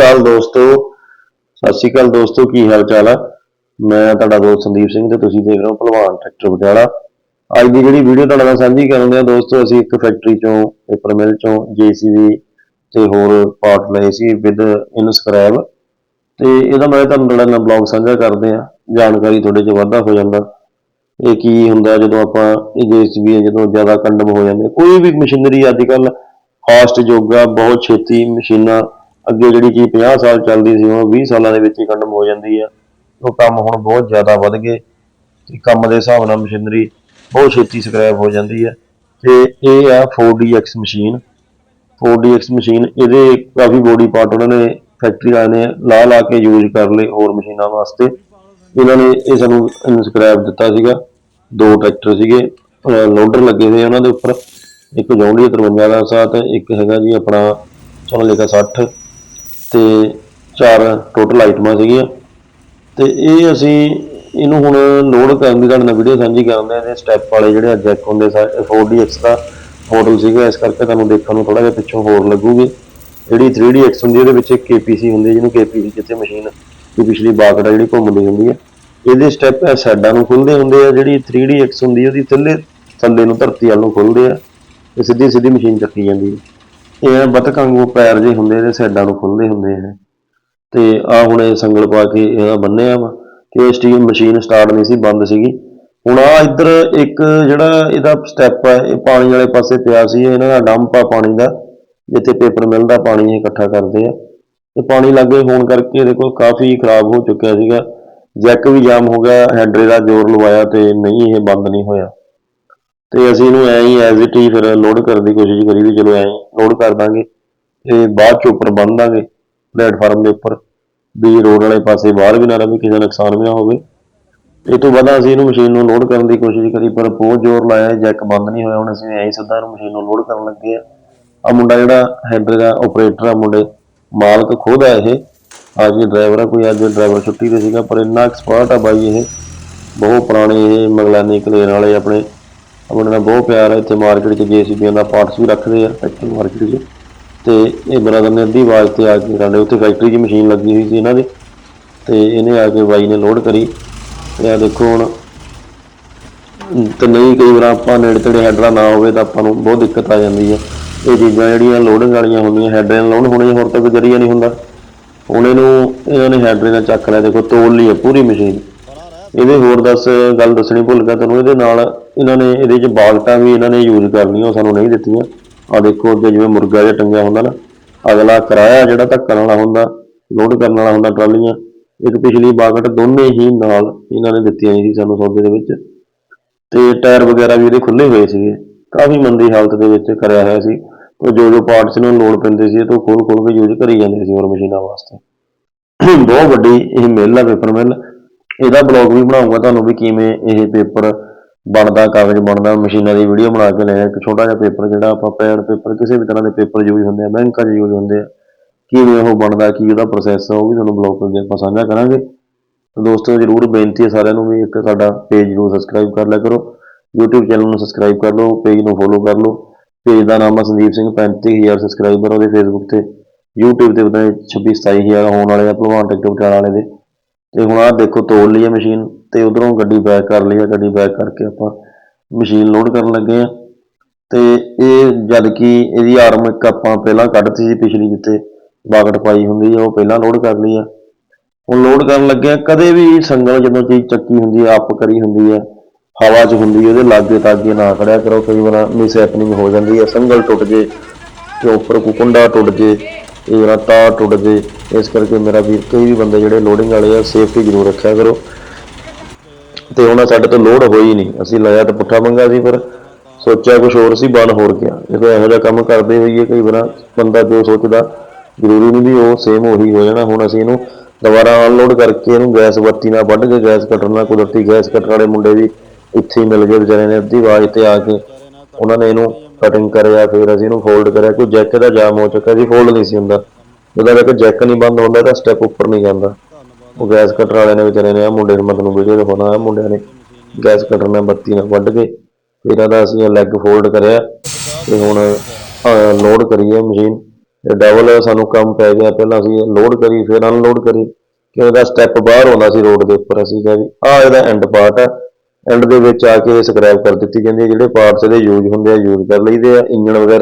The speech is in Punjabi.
ਅਕਾਲ ਦੋਸਤੋ। ਸਤਿ ਸ਼੍ਰੀ ਅਕਾਲ ਦੋਸਤੋ, ਕੀ ਹਾਲ ਚਾਲ ਆ? ਮੈਂ ਤੁਹਾਡਾ ਦੋਸਤ ਸੰਦੀਪ ਸਿੰਘ ਤੇ ਤੁਸੀਂ ਦੇਖ ਰਹੇ ਹੋ ਭਲਵਾਨ ਟਰੈਕਟਰ ਪਟਿਆਲਾ। ਅੱਜ ਦੀ ਜਿਹੜੀ ਵੀਡੀਓ ਤੁਹਾਡੇ ਨਾਲ ਸਾਂਝੀ ਕਰਨ ਆ ਦੋਸਤੋ, ਅਸੀਂ ਇੱਕ ਫੈਕਟਰੀ ਚੋਂ ਪੇਪਰ ਮਿਲ ਚੋਂ ਜੀਸੀਬੀ ਤੇ ਹੋਰ ਪਾਰਟ ਲਏ ਸੀ ਵਿਦ ਇਨਸਕ੍ਰਾਈਬ ਤੇ ਇਹਦਾ ਮੈਂ ਤੁਹਾਨੂੰ ਤੁਹਾਡੇ ਨਾਲ ਬਲੌਗ ਸਾਂਝਾ ਕਰਦੇ ਆ। ਜਾਣਕਾਰੀ ਤੁਹਾਡੇ 'ਚ ਵਾਧਾ ਹੋ ਜਾਂਦਾ। ਇਹ ਕੀ ਹੁੰਦਾ ਜਦੋਂ ਆਪਾਂ ਇਹ ਜੀਸੀਬੀ ਜਦੋਂ ਜ਼ਿਆਦਾ ਕੰਡਮ ਹੋ ਜਾਂਦੇ ਕੋਈ ਵੀ ਮਸ਼ੀਨਰੀ ਅੱਜ ਕੱਲ ਫਾਸਟ ਯੁੱਗ ਆ, ਬਹੁਤ ਛੇਤੀ ਮਸ਼ੀਨਾਂ ਅੱਗੇ ਜਿਹੜੀ ਚੀਜ਼ 50 ਸਾਲ ਚੱਲਦੀ ਸੀ ਉਹ 20 ਸਾਲਾਂ ਦੇ ਵਿੱਚ ਹੀ ਕੰਡਮ ਹੋ ਜਾਂਦੀ ਆ। ਉਹ ਕੰਮ ਹੁਣ ਬਹੁਤ ਜ਼ਿਆਦਾ ਵੱਧ ਗਏ ਤੇ ਕੰਮ ਦੇ ਹਿਸਾਬ ਨਾਲ ਮਸ਼ੀਨਰੀ ਬਹੁਤ ਛੇਤੀ ਸਕ੍ਰੈਪ ਹੋ ਜਾਂਦੀ ਹੈ ਤੇ ਇਹ ਆ 4DX ਮਸ਼ੀਨ 4DX ਮਸ਼ੀਨ ਇਹਦੇ ਕਾਫੀ ਬੋਡੀ ਪਾਰਟ ਉਹਨਾਂ ਨੇ ਫੈਕਟਰੀ ਵਾਲਿਆਂ ਨੇ ਲਾ ਲਾ ਕੇ ਯੂਜ਼ ਕਰ ਲਏ ਹੋਰ ਮਸ਼ੀਨਾਂ ਵਾਸਤੇ। ਇਹਨਾਂ ਨੇ ਇਹ ਸਾਨੂੰ ਸਕ੍ਰੈਪ ਦਿੱਤਾ ਸੀਗਾ। ਦੋ ਟਰੈਕਟਰ ਸੀਗੇ ਲੋਡਰ ਲੱਗੇ ਹੋਏ ਉਹਨਾਂ ਦੇ ਉੱਪਰ। ਇੱਕ ਜੌਂਡੀ 53 ਦਾ ਸਾਥ, ਇੱਕ ਹੈਗਾ ਜੀ ਆਪਣਾ ਸੋਨਾਲੀਕਾ 60 ਤੇ ਚਾਰ ਟੋਟਲ ਆਈਟਮਾਂ ਸੀਗੀਆਂ। ਤੇ ਇਹ ਅਸੀਂ ਇਹਨੂੰ ਹੁਣ ਲੋਡ ਕਰਨ ਦੀ ਤੁਹਾਡੇ ਨਾਲ ਵੀਡੀਓ ਸਾਂਝੀ ਕਰਦੇ ਹਾਂ। ਇਹਦੇ ਸਟੈਪ ਵਾਲੇ ਜਿਹੜੇ ਜੈਕ ਹੁੰਦੇ ਸਾਰੇ 4DX ਦਾ ਮਾਡਲ ਸੀਗਾ। ਇਸ ਕਰਕੇ ਤੁਹਾਨੂੰ ਦੇਖਣ ਨੂੰ ਥੋੜਾ ਜਿਹਾ ਪਿੱਛੋਂ ਹੋਰ ਲੱਗੂਗੀ। ਜਿਹੜੀ 3DX ਹੁੰਦੀ ਹੈ, ਉਹਦੇ ਵਿੱਚ ਇੱਕ KPC ਹੁੰਦੀ ਹੈ ਜਿਹਨੂੰ KPC ਜਿੱਥੇ ਮਸ਼ੀਨ ਦੀ ਪਿਛਲੀ ਬਾਕੜਾ ਜਿਹੜੀ ਘੁੰਮਦੀ ਹੁੰਦੀ ਹੈ। ਇਹਦੇ ਸਟੈਪ ਐ ਸਾਈਡਾਂ ਨੂੰ ਖੁੱਲਦੇ ਹੁੰਦੇ ਆ। ਜਿਹੜੀ 3DX ਹੁੰਦੀ ਉਹਦੀ ਥੱਲੇ ਥੱਲੇ ਨੂੰ ਧਰਤੀ ਵੱਲ ਨੂੰ ਖੁੱਲਦੇ ਆ। ਤੇ ਸਿੱਧੀ ਸਿੱਧੀ ਮਸ਼ੀਨ ਚੱਕੀ ਜਾਂਦੀ ਹੈ। ਇਹ ਬੱਤਕ ਵਾਂਗੂ ਪੈਰ ਜੇ ਹੁੰਦੇ ਇਹਦੇ ਸਾਈਡਾਂ ਨੂੰ ਖੁੱਲਦੇ ਹੁੰਦੇ ਆ ਤੇ ਆ ਹੁਣ ਇਹ ਸੰਗਲ ਪਾ ਕੇ ਇਹਦਾ ਬੰਨਿਆ ਵਾ। ਕਿ ਇਹ ਸਟੀਲ ਮਸ਼ੀਨ ਸਟਾਰਟ ਨਹੀਂ ਸੀ, ਬੰਦ ਸੀਗੀ। ਹੁਣ ਆ ਇੱਧਰ ਇੱਕ ਜਿਹੜਾ ਇਹਦਾ ਸਟੈਪ ਆ, ਇਹ ਪਾਣੀ ਵਾਲੇ ਪਾਸੇ ਪਿਆ ਸੀ ਇਹਨਾਂ ਦਾ ਡੰਪ ਆ ਪਾਣੀ ਦਾ। ਜਿੱਥੇ ਪੇਪਰ ਮਿਲਦਾ ਪਾਣੀ ਇਹ ਇਕੱਠਾ ਕਰਦੇ ਆ। ਤੇ ਪਾਣੀ ਲੱਗੇ ਹੋਣ ਕਰਕੇ ਇਹਦੇ ਕੋਲ ਕਾਫੀ ਖਰਾਬ ਹੋ ਚੁੱਕਿਆ ਸੀਗਾ। ਜੈਕ ਵੀ ਜਾਮ ਹੋ ਗਿਆ, ਹੈਡਰੇ ਦਾ ਜ਼ੋਰ ਲਵਾਇਆ ਤੇ ਨਹੀਂ, ਇਹ ਬੰਦ ਨਹੀਂ ਹੋਇਆ। ਤੇ ਅਸੀਂ ਇਹਨੂੰ ਐਂ ਹੀ ਐਜ਼ ਇਟ ਹੀ ਫਿਰ ਲੋਡ ਕਰਨ ਦੀ ਕੋਸ਼ਿਸ਼ ਕਰੀ ਵੀ ਚਲੋ ਐਂ ਹੀ ਲੋਡ ਕਰ ਦਾਂਗੇ ਤੇ ਬਾਅਦ ਚ ਉੱਪਰ ਬੰਨ ਦਾਂਗੇ ਪਲੇਟਫਾਰਮ ਦੇ ਉੱਪਰ ਵੀ ਰੋਡ ਵਾਲੇ ਪਾਸੇ ਬਾਹਰ ਵੀ ਨਾ ਰਹੇ ਕਿਸੇ ਦਾ ਨੁਕਸਾਨ ਵੀ ਨਾ ਹੋਵੇ। ਇਹ ਤੋਂ ਬਾਅਦ ਅਸੀਂ ਇਹਨੂੰ ਮਸ਼ੀਨ ਨੂੰ ਲੋਡ ਕਰਨ ਦੀ ਕੋਸ਼ਿਸ਼ ਕਰੀ, ਪਰ ਬਹੁਤ ਜ਼ੋਰ ਲਾਇਆ ਜੈਕ ਬੰਦ ਨਹੀਂ ਹੋਇਆ। ਹੁਣ ਅਸੀਂ ਐਂ ਹੀ ਸਿੱਧਾ ਇਹਨੂੰ ਮਸ਼ੀਨ ਨੂੰ ਲੋਡ ਕਰਨ ਲੱਗੇ ਆ ਆ ਮੁੰਡਾ ਜਿਹੜਾ ਹੈਡਰ ਦਾ ਆਪਰੇਟਰ ਆ ਮੁੰਡੇ, ਮਾਲਕ ਖੁਦ ਆ ਇਹ। ਅੱਜ ਇਹ ਡਰਾਈਵਰ ਆ, ਕੋਈ ਅੱਜ ਡਰਾਈਵਰ ਛੁੱਟੀ ਤੇ ਸੀਗਾ, ਪਰ ਇੰਨਾ ਐਕਸਪਰਟ ਆ ਬਾਈ ਇਹ। ਬਹੁਤ ਪੁਰਾਣੇ ਇਹ ਮਗਲਾਨੀ ਕਲੇਰ ਵਾਲੇ ਆਪਣੇ। ਆਪਣੇ ਨਾਲ ਬਹੁਤ ਪਿਆਰ ਹੈ, ਇੱਥੇ ਮਾਰਕੀਟ 'ਚ ਜੀਸੀਬੀਆਂ ਦਾ ਪਾਰਟਸ ਵੀ ਰੱਖਦੇ ਆ ਇੱਥੇ ਮਾਰਕੀਟ 'ਚ। ਤੇ ਇਹ ਬ੍ਰਦਰ ਨੇ ਅੱਧੀ ਆਵਾਜ਼ ਤੇ ਆ ਕੇ ਸਾਡੇ ਉੱਥੇ ਫੈਕਟਰੀ 'ਚ ਮਸ਼ੀਨ ਲੱਗੀ ਹੋਈ ਸੀ ਇਹਨਾਂ ਦੇ। ਤੇ ਇਹਨੇ ਆ ਕੇ ਬਾਈ ਨੇ ਲੋਡ ਕਰੀ। ਤੇ ਦੇਖੋ ਹੁਣ ਤੇ ਨਹੀਂ ਕਈ ਵਾਰ ਆਪਾਂ ਨੇੜੇ ਤੇੜੇ ਹੈਡਰਾ ਨਾ ਹੋਵੇ ਤਾਂ ਆਪਾਂ ਨੂੰ ਬਹੁਤ ਦਿੱਕਤ ਆ ਜਾਂਦੀ ਹੈ। ਇਹ ਚੀਜ਼ਾਂ ਜਿਹੜੀਆਂ ਲੋਡਿੰਗ ਵਾਲੀਆਂ ਹੁੰਦੀਆਂ ਹੈਡਰੇ ਲੋਡ ਹੋਣੇ ਹੋਰ ਤਾਂ ਕੋਈ ਜ਼ਰੀਆ ਨਹੀਂ ਹੁੰਦਾ। ਹੁਣ ਇਹਨੂੰ, ਇਹਨਾਂ ਨੇ ਹੈਡਰੇ ਨਾਲ ਚੱਕ ਲਿਆ, ਦੇਖੋ ਤੋੜ ਲਈ ਹੈ ਪੂਰੀ ਮਸ਼ੀਨ ਇਹਦੇ ਹੋਰ ਦੱਸ, ਗੱਲ ਦੱਸਣੀ ਭੁੱਲ ਗਿਆ ਤੈਨੂੰ, ਇਹਦੇ ਨਾਲ ਇਹਨਾਂ ਨੇ, ਇਹਦੇ 'ਚ ਬਾਗਟਾਂ ਵੀ ਇਹਨਾਂ ਨੇ ਯੂਜ਼ ਕਰਨੀਆਂ, ਉਹ ਸਾਨੂੰ ਨਹੀਂ ਦਿੱਤੀਆਂ। ਆ ਦੇਖੋ, ਅੱਗੇ ਜਿਵੇਂ ਮੁਰਗਾ ਜਿਹਾ ਟੰਗਿਆ ਹੁੰਦਾ ਨਾ, ਅਗਲਾ ਕਿਰਾਇਆ ਜਿਹੜਾ ਧੱਕਣ ਵਾਲਾ ਹੁੰਦਾ ਲੋਡ ਕਰਨ ਵਾਲਾ ਹੁੰਦਾ ਟਰਾਲੀਆਂ, ਇੱਕ ਪਿਛਲੀ ਬਾਗਟ ਦੋਨੇ ਹੀ ਨਾਲ ਇਹਨਾਂ ਨੇ ਦਿੱਤੀਆਂ ਸੀ ਸਾਨੂੰ ਸੌਦੇ ਦੇ ਵਿੱਚ। ਤੇ ਟਾਇਰ ਵਗੈਰਾ ਵੀ ਇਹਦੇ ਖੁੱਲੇ ਹੋਏ ਸੀਗੇ। ਕਾਫੀ ਮੰਦੀ ਹਾਲਤ ਦੇ ਵਿੱਚ ਕਰਿਆ ਹੋਇਆ ਸੀ। ਉਹ ਜੋ ਜੋ ਪਾਰਟਸ ਨੂੰ ਲੋਡ ਪੈਂਦੇ ਸੀ, ਇਹ ਤੋਂ ਖੋਲ ਖੋਲ ਕੇ ਯੂਜ਼ ਕਰੀ ਜਾਂਦੇ ਸੀ ਹੋਰ ਮਸ਼ੀਨਾਂ ਵਾਸਤੇ। ਬਹੁਤ ਵੱਡੀ ਇਹ ਮਿੱਲ ਆ ਪੇਪਰ ਮਿੱਲ ਇਹਦਾ ਬਲੌਗ ਵੀ ਬਣਾਉਂਗਾ ਤੁਹਾਨੂੰ ਵੀ ਕਿਵੇਂ ਇਹ ਪੇਪਰ ਬਣਦਾ, ਕਾਗਜ਼ ਬਣਦਾ, ਮਸ਼ੀਨਾਂ ਦੀ ਵੀਡੀਓ ਬਣਾ ਕੇ ਲਿਆ ਇੱਕ ਛੋਟਾ ਜਿਹਾ ਪੇਪਰ ਜਿਹੜਾ ਆਪਾਂ ਪੈਡ ਪੇਪਰ, ਕਿਸੇ ਵੀ ਤਰ੍ਹਾਂ ਦੇ ਪੇਪਰ ਯੂਜ਼ ਹੁੰਦੇ ਆ, ਬੈਂਕਾਂ 'ਚ ਯੂਜ਼ ਹੁੰਦੇ ਆ। ਕਿਵੇਂ ਉਹ ਬਣਦਾ, ਕੀ ਉਹਦਾ ਪ੍ਰੋਸੈਸ ਆ, ਉਹ ਵੀ ਤੁਹਾਨੂੰ ਬਲੌਗ ਅੱਗੇ ਆਪਾਂ ਸਾਂਝਾ ਕਰਾਂਗੇ। ਦੋਸਤੋ, ਜਰੂਰ ਬੇਨਤੀ ਹੈ ਸਾਰਿਆਂ ਨੂੰ ਵੀ ਇੱਕ ਸਾਡਾ ਪੇਜ ਨੂੰ ਸਬਸਕ੍ਰਾਈਬ ਕਰ ਲਿਆ ਕਰੋ। YouTube ਚੈਨਲ ਨੂੰ ਸਬਸਕ੍ਰਾਈਬ ਕਰ ਲਓ ਪੇਜ ਨੂੰ ਫੋਲੋ ਕਰ ਲਓ। ਪੇਜ ਦਾ ਨਾਮ ਹੈ ਸੰਦੀਪ ਸਿੰਘ 35000 ਸਬਸਕ੍ਰਾਈਬਰ ਉਹਦੇ Facebook ਤੇ। YouTube ਤੇ ਪਤਾ 26 27000 ਹੋਣ ਵਾਲੇ ਆ, ਭਲਵਾਨ ਟਿਕਟੋਕ ਪਟਿਆਲਾ ਵਾਲੇ ਦੇ। ਤੇ ਹੁਣ ਆਹ ਦੇਖੋ ਤੋੜ ਲਈ ਹੈ ਮਸ਼ੀਨ ਤੇ ਉਧਰੋਂ ਗੱਡੀ ਬੈਕ ਕਰ ਲਈ ਹੈ ਗੱਡੀ ਬੈਕ ਕਰਕੇ ਆਪਾਂ ਮਸ਼ੀਨ ਲੋਡ ਕਰਨ ਲੱਗੇ ਆ। ਤੇ ਇਹ ਜਦ ਕਿ ਇਹਦੀ ਆਰਮ ਇੱਕ ਆਪਾਂ ਪਹਿਲਾਂ ਕੱਢਤੀ ਸੀ ਪਿਛਲੀ ਜਿੱਥੇ ਬਾਗਟ ਪਾਈ ਹੁੰਦੀ ਹੈ ਉਹ ਪਹਿਲਾਂ ਲੋਡ ਕਰ ਲਈ ਆ। ਹੁਣ ਲੋਡ ਕਰਨ ਲੱਗੇ ਆ, ਕਦੇ ਵੀ ਸੰਗਲ ਜਦੋਂ ਚੀਜ਼ ਚੱਕੀ ਹੁੰਦੀ ਹੈ ਅੱਪ ਕਰੀ ਹੁੰਦੀ ਹੈ ਹਵਾ 'ਚ ਹੁੰਦੀ ਹੈ ਉਹਦੇ ਲਾਗੇ ਤਾਗੇ ਨਾ ਖੜਿਆ ਕਰੋ, ਕਈ ਵਾਰ ਮਿਸ ਹੈਪਨਿੰਗ ਹੋ ਜਾਂਦੀ ਹੈ ਸੰਗਲ ਟੁੱਟ ਜੇ ਤੇ ਉੱਪਰ ਕੋਈ ਕੁੰਡਾ ਟੁੱਟ ਜੇ। ਇਹ ਜਿਹੜਾ ਤਾਰ ਟੁੱਟ ਜੇ, ਇਸ ਕਰਕੇ ਮੇਰਾ ਵੀਰ ਕੋਈ ਵੀ ਬੰਦੇ ਜਿਹੜੇ ਲੋਡਿੰਗ ਵਾਲੇ ਆ ਸੇਫਟੀ ਜ਼ਰੂਰ ਰੱਖਿਆ ਕਰੋ। ਤੇ ਉਹਨਾਂ ਸਾਡੇ ਤੋਂ ਲੋਡ ਹੋਈ ਨਹੀਂ। ਅਸੀਂ ਲਾਇਆ ਤਾਂ ਪੁੱਠਾ ਮੰਗਾ ਸੀ, ਪਰ ਸੋਚਿਆ ਕੁਝ ਹੋਰ ਸੀ, ਬਣ ਹੋਰ ਗਿਆ। ਦੇਖੋ, ਇਹੋ ਜਿਹਾ ਕੰਮ ਕਰਦੇ ਹੋਈਏ ਕਈ ਵਾਰ, ਬੰਦਾ ਜੋ ਸੋਚਦਾ, ਜ਼ਰੂਰੀ ਨਹੀਂ ਵੀ ਉਹ ਸੇਮ ਉਹੀ ਹੋ ਜਾਣਾ। ਹੁਣ ਅਸੀਂ ਇਹਨੂੰ ਦੁਬਾਰਾ ਅਨਲੋਡ ਕਰਕੇ ਇਹਨੂੰ ਗੈਸ ਬੱਤੀ ਨਾਲ ਵੱਢ ਕੇ, ਗੈਸ ਕੱਟਣ ਨਾਲ ਕੁਦਰਤੀ ਗੈਸ ਕੱਟਣ ਵਾਲੇ ਮੁੰਡੇ ਵੀ ਇੱਥੇ ਹੀ ਮਿਲ ਗਏ ਵਿਚਾਰੇ ਨੇ, ਅੱਧੀ ਆਵਾਜ਼ ਤੇ ਆ ਕੇ। ਉਹਨਾਂ ਨੇ ਇਹਨੂੰ ਕਟਿੰਗ ਕਰਿਆ, ਫਿਰ ਅਸੀਂ ਇਹਨੂੰ ਫੋਲਡ ਕਰਿਆ, ਕੋਈ ਜੈਕ ਦਾ ਜਾਮ ਹੋ ਚੁੱਕਾ ਸੀ ਫੋਲਡ ਨਹੀਂ ਸੀ ਹੁੰਦਾ। ਜਦੋਂ ਤੱਕ ਜੈਕ ਨਹੀਂ ਬੰਦ ਹੁੰਦਾ, ਤਾਂ ਸਟੈਪ ਉੱਪਰ ਨਹੀਂ ਜਾਂਦਾ। ਉਹ ਗੈਸ ਕਟਰ ਵਾਲੇ ਨੇ ਵਿਚਾਰੇ ਨੇ ਆ ਮੁੰਡੇ ਨੂੰ ਮਤਲਬ ਵੀਡੀਓ ਦਿਖਾਉਣਾ ਆ ਮੁੰਡਿਆਂ ਨੇ ਗੈਸ ਕਟਰ ਨਾਲ ਬੱਤੀ ਨਾਲ ਵੱਢ ਕੇ, ਫਿਰ ਇਹਦਾ ਅਸੀਂ ਲੈਗ ਫੋਲਡ ਕਰਿਆ। ਤੇ ਹੁਣ ਲੋਡ ਕਰੀਏ ਮਸ਼ੀਨ ਤੇ ਡਬਲ ਸਾਨੂੰ ਕੰਮ ਪੈ ਗਿਆ, ਪਹਿਲਾਂ ਅਸੀਂ ਲੋਡ ਕਰੀ, ਫਿਰ ਅਨਲੋਡ ਕਰੀ, ਕਿ ਉਹਦਾ ਸਟੈਪ ਬਾਹਰ ਆਉਂਦਾ ਸੀ ਰੋਡ ਦੇ ਉੱਪਰ, ਅਸੀਂ ਕਿਹਾ ਵੀ ਆਹ ਇਹਦਾ ਐਂਡ ਪਾਰਟ ਆ। ਐਂਡ ਦੇ ਵਿੱਚ ਆ ਕੇ ਸਕ੍ਰੈਪ ਕਰ ਦਿੱਤੀ ਜਾਂਦੀ ਹੈ, ਜਿਹੜੇ ਪਾਰਟਸ ਇਹਦੇ ਯੂਜ਼ ਹੁੰਦੇ ਆ ਯੂਜ਼ ਕਰ ਲਈਦੇ ਆ, ਇੰਜਣ ਵਗੈਰਾ